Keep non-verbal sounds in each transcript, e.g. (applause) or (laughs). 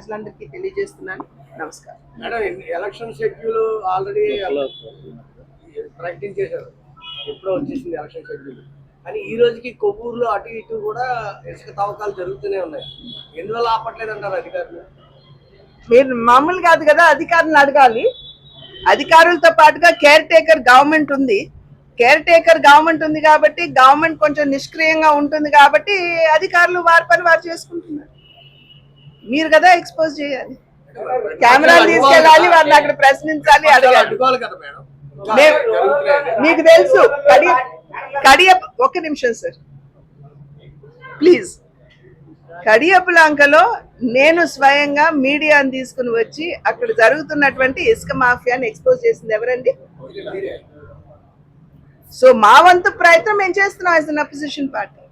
ప్రజలందరికీ తెలియజేస్తున్నాను. నమస్కారం. మేడం ఎలక్షన్ షెడ్యూల్ ఆల్రెడీ ప్రకటించేశారు. ఎప్పుడో వచ్చేసింది ఎలక్షన్ షెడ్యూల్. కానీ ఈ రోజుకి కొవ్వూరులో అటు ఇటు కూడా ఇసుక తవ్వకాలు జరుగుతూనే ఉన్నాయి. ఎందువల్ల ఆపట్లేదు అంటారు అధికారులు? మీరు మామూలు కాదు కదా అధికారులను అడగాలి. అధికారులతో పాటుగా కేర్ టేకర్ గవర్నమెంట్ ఉంది. కేర్ టేకర్ గవర్నమెంట్ ఉంది కాబట్టి గవర్నమెంట్ కొంచెం నిష్క్రియంగా ఉంటుంది కాబట్టి అధికారులు వారి పని వారు చేసుకుంటున్నారు. మీరు కదా ఎక్స్పోజ్ చేయాలి. కెమెరాలు తీసుకెళ్ళాలి వారిని అక్కడ ప్రశ్నించాలి అడగాలి. మీకు తెలుసు కడియ కడియ ఒక్క నిమిషం సార్. ప్లీజ్. కడియపులాంకలో నేను స్వయంగా మీడియాని తీసుకుని వచ్చి అక్కడ జరుగుతున్నటువంటి ఇసుక మాఫియాని ఎక్స్పోజ్ చేసింది ఎవరండి? సో మా వంతు ప్రయత్నం మేము చేస్తున్నాం యాజ్ అన్ అపోజిషన్ పార్టీ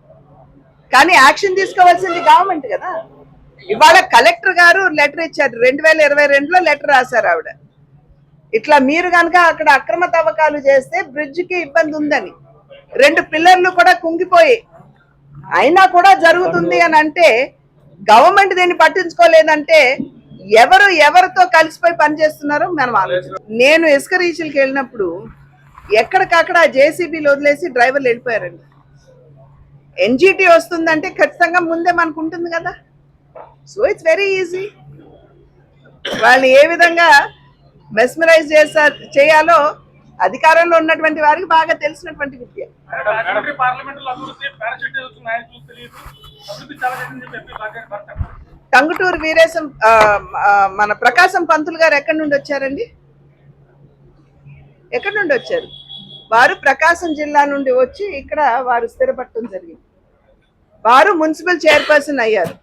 కానీ యాక్షన్ తీసుకోవాల్సింది గవర్నమెంట్ కదా. ఇవాళ కలెక్టర్ గారు లెటర్ ఇచ్చారు. రెండు వేల ఇరవై రెండులో లెటర్ రాశారు ఆవిడ. ఇట్లా మీరు కనుక అక్కడ అక్రమ తవ్వకాలు చేస్తే బ్రిడ్జ్కి ఇబ్బంది ఉందని. రెండు పిల్లర్లు కూడా కుంగిపోయి. అయినా కూడా జరుగుతుంది అని అంటే గవర్నమెంట్ దీన్ని పట్టించుకోలేదంటే ఎవరు ఎవరితో కలిసిపోయి పనిచేస్తున్నారో మనం ఆలోచన నేను ఇసుక రీచులకి వెళ్ళినప్పుడు ఎక్కడికక్కడ జేసీబీలు వదిలేసి డ్రైవర్లు వెళ్ళిపోయారండి. ఎన్జిటి వస్తుందంటే ఖచ్చితంగా ముందే మనకు ఉంటుంది కదా. సో ఇట్స్ వెరీ ఈజీ వాళ్ళు ఏ విధంగా మెస్మరైజ్ చేశారు చేయాలో అధికారంలో ఉన్నటువంటి వారికి బాగా తెలిసినటువంటి విద్య టంగుటూరు వీరేశం మన ప్రకాశం పంతులు గారు ఎక్కడి నుండి వచ్చారండి? ఎక్కడి నుండి వచ్చారు? వారు ప్రకాశం జిల్లా నుండి వచ్చి ఇక్కడ వారు స్థిరపడటం జరిగింది. వారు మున్సిపల్ చైర్పర్సన్ అయ్యారు.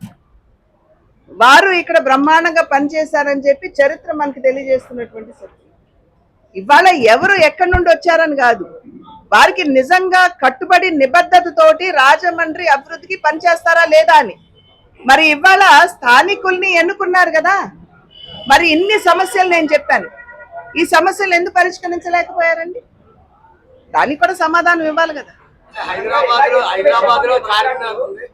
వారు ఇక్కడ బ్రహ్మాండంగా పనిచేశారని చెప్పి చరిత్ర మనకి తెలియజేస్తున్నటువంటి సత్యం. ఇవాళ ఎవరు ఎక్కడి నుండి వచ్చారని కాదు. వారికి నిజంగా కట్టుబడి నిబద్ధతతోటి రాజమండ్రి అభివృద్ధికి పనిచేస్తారా లేదా అని. మరి ఇవాళ స్థానికుల్ని ఎన్నుకున్నారు కదా. మరి ఇన్ని సమస్యలు నేను చెప్పాను. ఈ సమస్యలు ఎందుకు పరిష్కరించలేకపోయారండి? దానికి కూడా సమాధానం ఇవ్వాలి కదా. హైదరాబాద్లో హైదరాబాద్లో చార్మినార్ ఉంది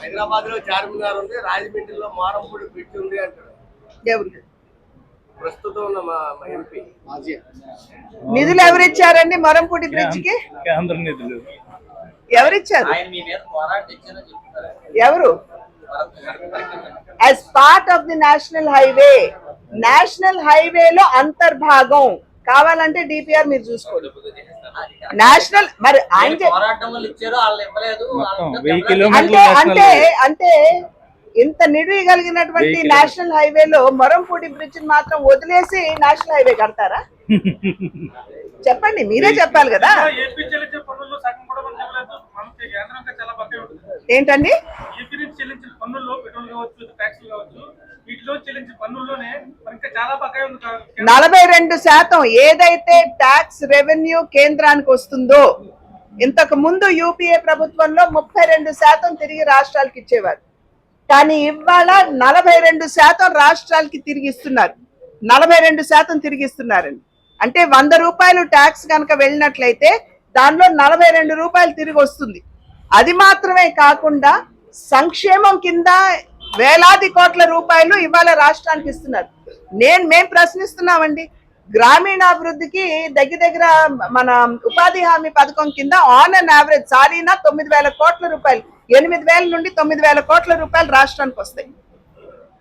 హైదరాబాద్లో చార్మినార్ ఉంది రాజమండ్రిలో మారంపూడి బ్రిడ్జ్ ఉంది అంటారు ప్రస్తుతం ఉన్న మా నిధులు ఎవరిచ్చారండి మొరంపూడి బ్రిడ్జ్కి కేంద్ర నిధులు. ఎవరిచ్చారు? ఎవరు? As part of the national highway national హైవేలో అంతర్భాగం. కావాలంటే డిపిఆర్ మీరు చూసుకోండి. నేషనల్ మరి ఆయన అంటే అంటే అంటే ఇంత నిడివి కలిగినటువంటి నేషనల్ హైవేలో మొరంపూడి బ్రిడ్జ్ మాత్రం వదిలేసి నేషనల్ హైవే కడతారా? (laughs) చెప్పండి మీరే చెప్పాలి కదా. ఏంటండి? నలభై రెండు శాతం ఏదైతే ట్యాక్స్ రెవెన్యూ కేంద్రానికి వస్తుందో ఇంతకు ముందు యూపీఏ ప్రభుత్వంలో ముప్పై రెండు శాతం తిరిగి రాష్ట్రాలకు ఇచ్చేవారు. కానీ ఇవాళ నలభై రెండు శాతం రాష్ట్రాలకి తిరిగి ఇస్తున్నారు. నలభై రెండు శాతం తిరిగి ఇస్తున్నారండి. అంటే వంద రూపాయలు ట్యాక్స్ కనుక వెళ్ళినట్లయితే దానిలో నలభై రెండు రూపాయలు తిరిగి వస్తుంది. అది మాత్రమే కాకుండా సంక్షేమం కింద వేలాది కోట్ల రూపాయలు ఇవాళ రాష్ట్రానికి ఇస్తున్నారు. నేను మేం ప్రశ్నిస్తున్నామండి. గ్రామీణాభివృద్ధికి దగ్గర దగ్గర మన ఉపాధి హామీ పథకం కింద ఆన్ అండ్ యావరేజ్ సారీనా తొమ్మిది వేల కోట్ల రూపాయలు ఎనిమిది వేల నుండి తొమ్మిది వేల కోట్ల రూపాయలు రాష్ట్రానికి వస్తాయి.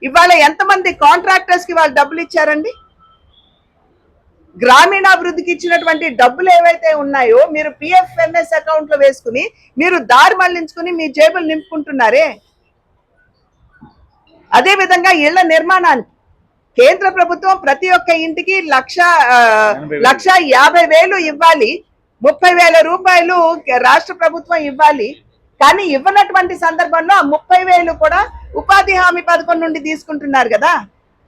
ఇవాళ ఎంతమంది కాంట్రాక్టర్స్కి వాళ్ళు డబ్బులు ఇచ్చారండి? గ్రామీణాభివృద్ధికి ఇచ్చినటువంటి డబ్బులు ఏవైతే ఉన్నాయో మీరు పిఎఫ్ఎంఎస్ అకౌంట్లో వేసుకుని మీరు దారి మళ్ళించుకుని మీ జేబులు నింపుకుంటున్నారే? అదే విధంగా ఇళ్ళ నిర్మాణానికి కేంద్ర ప్రభుత్వం ప్రతి ఒక్క ఇంటికి లక్ష లక్ష యాభై వేలు ఇవ్వాలి. ముప్పై వేల రూపాయలు రాష్ట్ర ప్రభుత్వం ఇవ్వాలి. కానీ ఇవ్వనటువంటి సందర్భంలో ఆ ముప్పై వేలు కూడా ఉపాధి హామీ పథకం నుండి తీసుకుంటున్నారు కదా.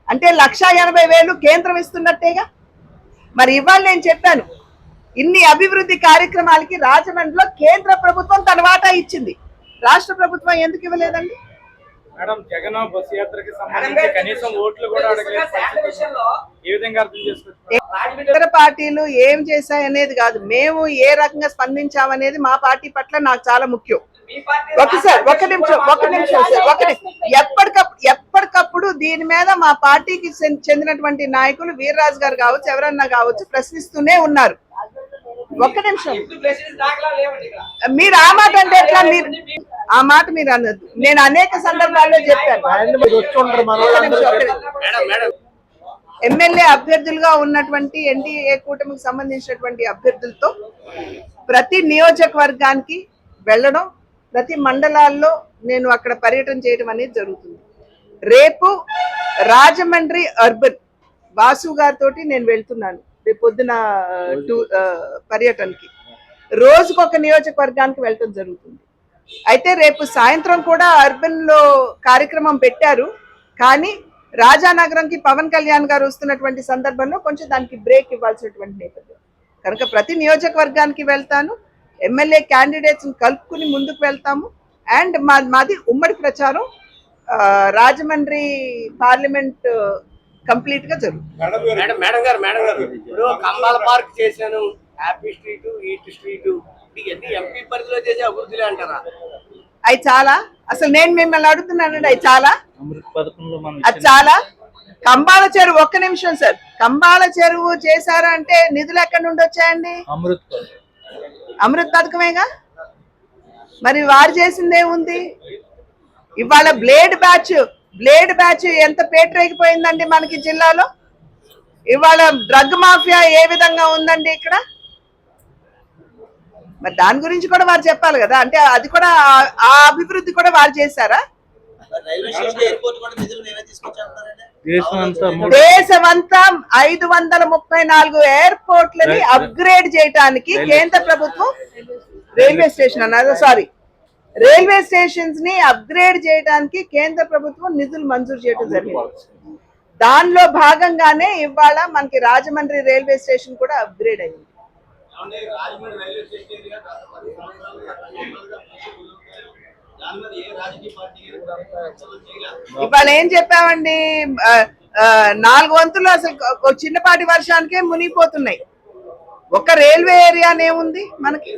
అంటే లక్ష ఎనభై వేలు కేంద్రం ఇస్తున్నట్టేగా? మరి ఇవాళ నేను చెప్పాను ఇన్ని అభివృద్ధి కార్యక్రమాలకి రాజమండ్రిలో కేంద్ర ప్రభుత్వం తన వాటా ఇచ్చింది. రాష్ట్ర ప్రభుత్వం ఎందుకు ఇవ్వలేదండి? మేడం జగన్ బస్సు యాత్రకి సంబంధించి కనీసం ఓట్లు కూడా అడగలేదు పరిస్థితి ఉంది. ఏ విధంగా అర్థం చేసుకోవచ్చు? ఇతర పార్టీలు ఏం చేశాయనేది కాదు. మేము ఏ రకంగా స్పందించామనేది మా పార్టీ పట్ల నాకు చాలా ముఖ్యం. ఒకసారి ఒక నిమిషం ఒక నిమిషం సార్ ఒక నిమిషం ఎప్పటికప్పుడు ఎప్పటికప్పుడు దీని మీద మా పార్టీకి చెందినటువంటి నాయకులు వీర్రాజు గారు కావచ్చు ఎవరన్నా కావచ్చు ప్రశ్నిస్తూనే ఉన్నారు. ఒక్క నిమిషం. మీరు ఆ మాట అంటే ఎట్లా? మీరు ఆ మాట మీరు అన్నది. నేను అనేక సందర్భాల్లో చెప్పాను. ఎమ్మెల్యే అభ్యర్థులుగా ఉన్నటువంటి ఎన్డీఏ కూటమికి సంబంధించినటువంటి అభ్యర్థులతో ప్రతి నియోజకవర్గానికి వెళ్ళడం ప్రతి మండలాల్లో నేను అక్కడ పర్యటన చేయడం అనేది జరుగుతుంది. రేపు రాజమండ్రి అర్బన్. బాసు గారితో నేను వెళ్తున్నాను. రేపు పొద్దున టూ పర్యటనకి. రోజుకొక నియోజకవర్గానికి వెళ్ళటం జరుగుతుంది. అయితే రేపు సాయంత్రం కూడా అర్బన్లో కార్యక్రమం పెట్టారు. కానీ రాజానగరంకి పవన్ కళ్యాణ్ గారు వస్తున్నటువంటి సందర్భంలో కొంచెం దానికి బ్రేక్ ఇవ్వాల్సినటువంటి నేపథ్యం. కనుక ప్రతి నియోజకవర్గానికి వెళ్తాను. ఎమ్మెల్యే క్యాండిడేట్స్ కలుపుకుని ముందుకు వెళ్తాము. అండ్ మా మాది ఉమ్మడి ప్రచారం. రాజమండ్రి పార్లమెంట్ కంప్లీట్గా జరుగుతుంది. మేడం మేడం గారు మేడం గారు. ఇప్పుడు కంబాల పార్క్ చేశాను. హ్యాపీ స్ట్రీట్ ఈట్ స్ట్రీట్ ఇవన్నీ ఎంపీ పరిధిలో చేసే అభివృద్ధులే అంటారా? అవి చాలా. అసలు నేను మిమ్మల్ని అడుగుతున్నానండి అవి చాలా. అమృత్ పథకంలో మనం అది చాలా. కంబాల చెరువు ఒక్క నిమిషం సార్. కంబాల చెరువు చేశారా అంటే నిధులు ఎక్కడి నుండి వచ్చాయండి? అమృత్ అమృత్ పథకమేగా? మరి వారు చేసింది ఏముంది ఇవాళ బ్లేడ్ బ్యాచ్ బ్లేడ్ బ్యాచ్ ఎంత పేటరేగిపోయిందండి మనకి జిల్లాలో? ఇవాళ డ్రగ్ మాఫియా ఏ విధంగా ఉందండి ఇక్కడ? మరి దాని గురించి కూడా వారు చెప్పాలి కదా అంటే అది కూడా ఆ- అభివృద్ధి కూడా వారు చేశారా? దేశమంతా ఐదు వందల ముప్పై నాలుగు ఎయిర్పోర్ట్లని రైట్. అప్గ్రేడ్ చేయడానికి కేంద్ర ప్రభుత్వం రైల్వే స్టేషన్ అన్నారు. సారీ రైల్వే స్టేషన్స్ని అప్గ్రేడ్ చేయడానికి కేంద్ర ప్రభుత్వం నిధులు మంజూరు చేయడం జరిగింది. దానిలో భాగంగానే ఇవాళ మనకి రాజమండ్రి రైల్వే స్టేషన్ కూడా అప్గ్రేడ్ అయింది. ఇవాళ ఏం చెప్పామండి? నాలుగు వంతులు అసలు చిన్నపాటి వర్షానికే మునిగిపోతున్నాయి. ఒక రైల్వే ఏరియానే ఉంది మనకి?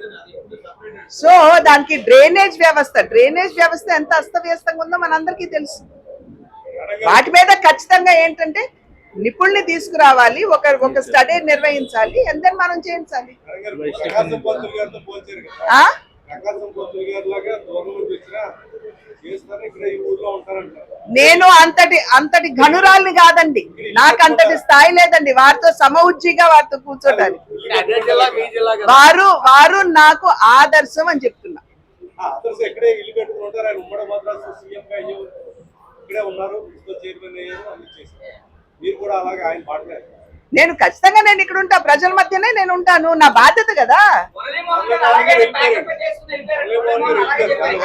సో దానికి డ్రైనేజ్ వ్యవస్థ డ్రైనేజ్ వ్యవస్థ ఎంత అస్తవ్యస్తంగా ఉందో మనందరికీ తెలుసు. వాటి మీద ఖచ్చితంగా ఏంటంటే నిపుణుల్ని తీసుకురావాలి ఒక ఒక స్టడీ నిర్వహించాలి అందరు మనం చేయించాలి. నేను అంతటి అంతటి ఘనురాల్ని కాదండి. నాకు అంతటి స్థాయి లేదండి. వారితో సమఉజ్జిగా వారితో కూర్చోటానికి. అదే జిల్లా మీ జిల్లా కదా. వారు వారు నాకు ఆదర్శం అని చెప్తున్నా. అదర్స్ ఎక్కడే ఇల్లు కట్టుకుని ఉంటారు. ఆయన ఉమ్మడి మద్రాసు సీఎం గా అయ్యారు ఇక్కడే ఉన్నారు. ఇంకో చైర్మన్ అయ్యారు అన్ని చేశారు. మీరు కూడా అలాగే ఆయన పాటలేదు నేను ఖచ్చితంగా నేను ఇక్కడ ఉంటా. ప్రజల మధ్యనే నేను ఉంటాను. నా బాధ్యత కదా.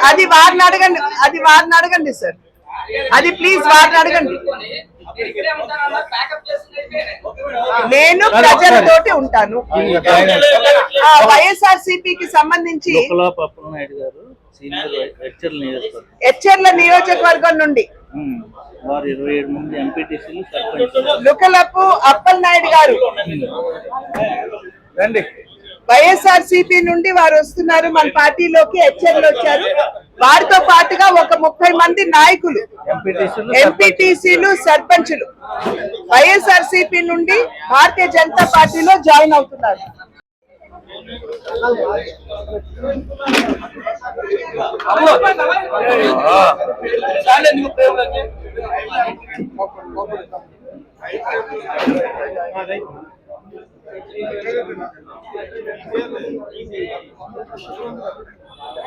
అది వారిని అడగండి. అది వారిని అడగండి సార్. అది ప్లీజ్ వారిని అడగండి. నేను ప్రజలతోటి ఉంటాను. వైఎస్ఆర్ సిపికి సంబంధించి లుకలా పప్పల నాయుడు గారు సీనియర్ లెక్చర్ నియోజకవర్గం. హెచ్ఎర్ల నియోజకవర్గం నుండి. లుకలపు అప్పల్ నాయుడు గారు. రండి. వైఎస్ఆర్ సిపి నుండి వారు వస్తున్నారు. మన పార్టీలోకి హెచ్ఎర్లు వచ్చారు. వారితో పాటుగా ఒక ముప్పై మంది నాయకులు ఎంపీటీసీలు సర్పంచులు. వైఎస్ఆర్ సిపి నుండి భారతీయ జనతా పార్టీలో జాయిన్ అవుతున్నారు.